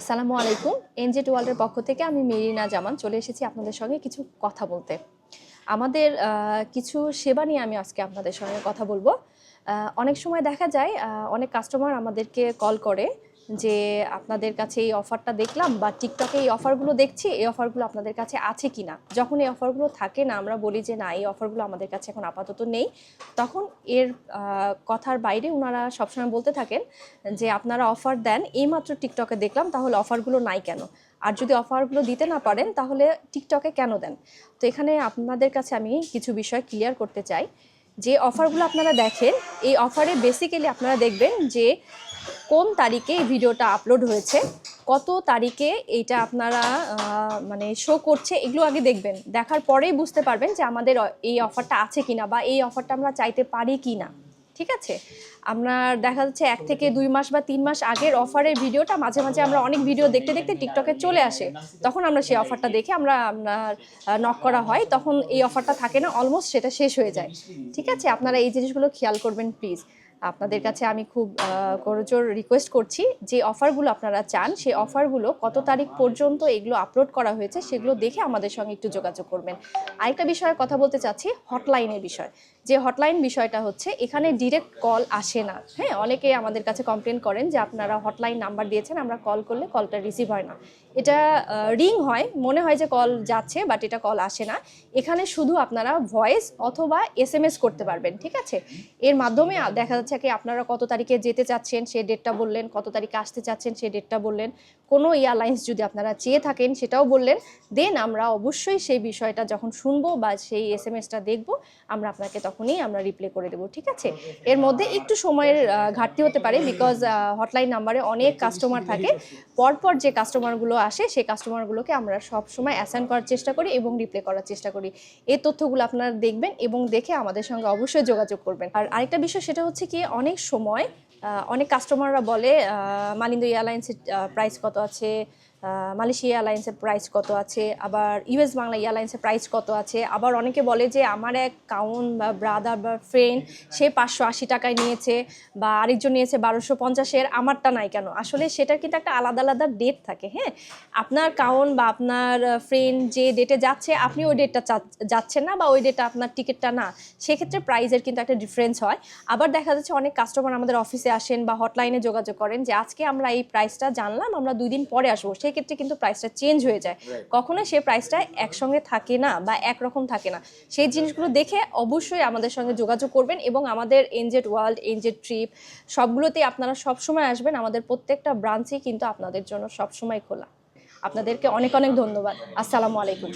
আসসালামু আলাইকুম। এনজেট ওয়ার্ল্ডের পক্ষ থেকে আমি মেরিনা জামান চলে এসেছি আপনাদের সঙ্গে কিছু কথা বলতে। আমাদের কিছু সেবা নিয়ে আমি আজকে আপনাদের সঙ্গে কথা বলব। অনেক সময় দেখা যায় অনেক কাস্টমার আমাদেরকে কল করে যে আপনাদের কাছে এই অফারটা দেখলাম বা টিকটকে এই অফারগুলো দেখছি, এই অফারগুলো আপনাদের কাছে আছে কি না যখন এই অফারগুলো থাকে না, আমরা বলি যে না, এই অফারগুলো আমাদের কাছে এখন আপাতত নেই। তখন এর কথার বাইরে ওনারা সবসময় বলতে থাকেন যে আপনারা অফার দেন, এইমাত্র টিকটকে দেখলাম, তাহলে অফারগুলো নাই কেন? আর যদি অফারগুলো দিতে না পারেন, তাহলে টিকটকে কেন দেন? তো এখানে আপনাদের কাছে আমি কিছু বিষয় ক্লিয়ার করতে চাই। যে অফারগুলো আপনারা দেখেন, এই অফারে বেসিক্যালি আপনারা দেখবেন যে কোন তারিখে এই ভিডিওটা আপলোড হয়েছে, কত তারিখে এইটা আপনারা মানে শো করছে, এগুলো আগে দেখবেন। দেখার পরেই বুঝতে পারবেন যে আমাদের এই অফারটা আছে কিনা বা এই অফারটা আমরা চাইতে পারি কি না ঠিক আছে? আপনার দেখা যাচ্ছে এক থেকে দুই মাস বা তিন মাস আগের অফারের ভিডিওটা মাঝে মাঝে আমরা অনেক ভিডিও দেখতে দেখতে টিকটকে চলে আসে। তখন আমরা সেই অফারটা দেখে আমরা আপনার নক করা হয়, তখন এই অফারটা থাকে না অলমোস্ট সেটা শেষ হয়ে যায়। ঠিক আছে? আপনারা এই জিনিসগুলো খেয়াল করবেন প্লিজ আপনাদের কাছে আমি খুব করজোর রিকোয়েস্ট করছি যে অফারগুলো আপনারা চান, সেই অফারগুলো কত তারিখ পর্যন্ত এগুলো আপলোড করা হয়েছে সেগুলো দেখে আমাদের সঙ্গে একটু যোগাযোগ করবেন। আরেকটা বিষয়ে কথা বলতে চাচ্ছি হটলাইনের বিষয়। যে হটলাইন বিষয়টা হচ্ছে, এখানে ডিরেক্ট কল আসে না। হ্যাঁ অনেকে আমাদের কাছে কমপ্লেন করেন যে আপনারা হটলাইন নাম্বার দিয়েছেন, আমরা কল করলে কলটা রিসিভ হয় না। এটা রিং হয়, মনে হয় যে কল যাচ্ছে বাট এটা কল আসে না। এখানে শুধু আপনারা ভয়েস অথবা এস করতে পারবেন, ঠিক আছে? এর মাধ্যমে দেখা যাচ্ছে কি আপনারা কত তারিখে যেতে চাচ্ছেন, সে ডেটটা বললেন, কত তারিখে আসতে চাচ্ছেন, সে ডেটটা বললেন। কোনো এয়ারলাইন্স যদি আপনারা চেয়ে থাকেন, সেটাও বললেন। দেন আমরা অবশ্যই সেই বিষয়টা যখন শুনব বা সেই এস এম এসটা দেখব, আমরা আপনাকে তখনই আমরা রিপ্লে করে দেবো ঠিক আছে? এর মধ্যে একটু সময়ের ঘাটতি হতে পারে বিকজ হটলাইন নাম্বারে অনেক কাস্টমার থাকে। পরপর যে কাস্টমারগুলো আসে সেই কাস্টমারগুলোকে আমরা সব সময় অ্যাসাইন করার চেষ্টা করি এবং রিপ্লে করার চেষ্টা করি। এই তথ্যগুলো আপনারা দেখবেন এবং দেখে আমাদের সঙ্গে অবশ্যই যোগাযোগ করবেন। আর আরেকটা বিষয় সেটা হচ্ছে কি অনেক সময় অনেক কাস্টমাররা বলে মালিন্দু এয়ারলাইন্সের প্রাইস কত আছে মালয়েশিয়া এয়ারলাইন্সের প্রাইস কত আছে? আবার ইউএস বাংলা এয়ারলাইন্সের প্রাইস কত আছে? আবার অনেকে বলে যে আমার এক কাউন বা ব্রাদার বা ফ্রেন্ড সে পাঁচশো আশি টাকায় নিয়েছে বা আরেকজন নিয়েছে বারোশো পঞ্চাশের আমারটা নাই কেন? আসলে সেটার কিন্তু একটা আলাদা আলাদা ডেট থাকে হ্যাঁ? আপনার কাউন বা আপনার ফ্রেন্ড যে ডেটে যাচ্ছে, আপনি ওই ডেটটা যাচ্ছেন না বা ওই ডেটটা আপনার টিকিটটা না, সেক্ষেত্রে প্রাইজের কিন্তু একটা ডিফারেন্স হয়। আবার দেখা যাচ্ছে অনেক কাস্টমার আমাদের অফিসে আসেন বা হটলাইনে যোগাযোগ করেন যে, আজকে আমরা এই প্রাইসটা জানলাম, আমরা দুই দিন পরে আসব। সেই ক্ষেত্রে কিন্তু প্রাইসটা চেঞ্জ হয়ে যায়। কখনোই সে প্রাইসটা একসঙ্গে থাকে না বা একরকম থাকে না। সেই জিনিসগুলো দেখে অবশ্যই আমাদের সঙ্গে যোগাযোগ করবেন এবং আমাদের এনজেড ওয়ার্ল্ড এনজেড ট্রিপ সবগুলোতে আপনারা সবসময় আসবেন। আমাদের প্রত্যেকটা ব্রাঞ্চই কিন্তু আপনাদের জন্য সবসময় খোলা। আপনাদেরকে অনেক অনেক ধন্যবাদ। আসসালামু আলাইকুম।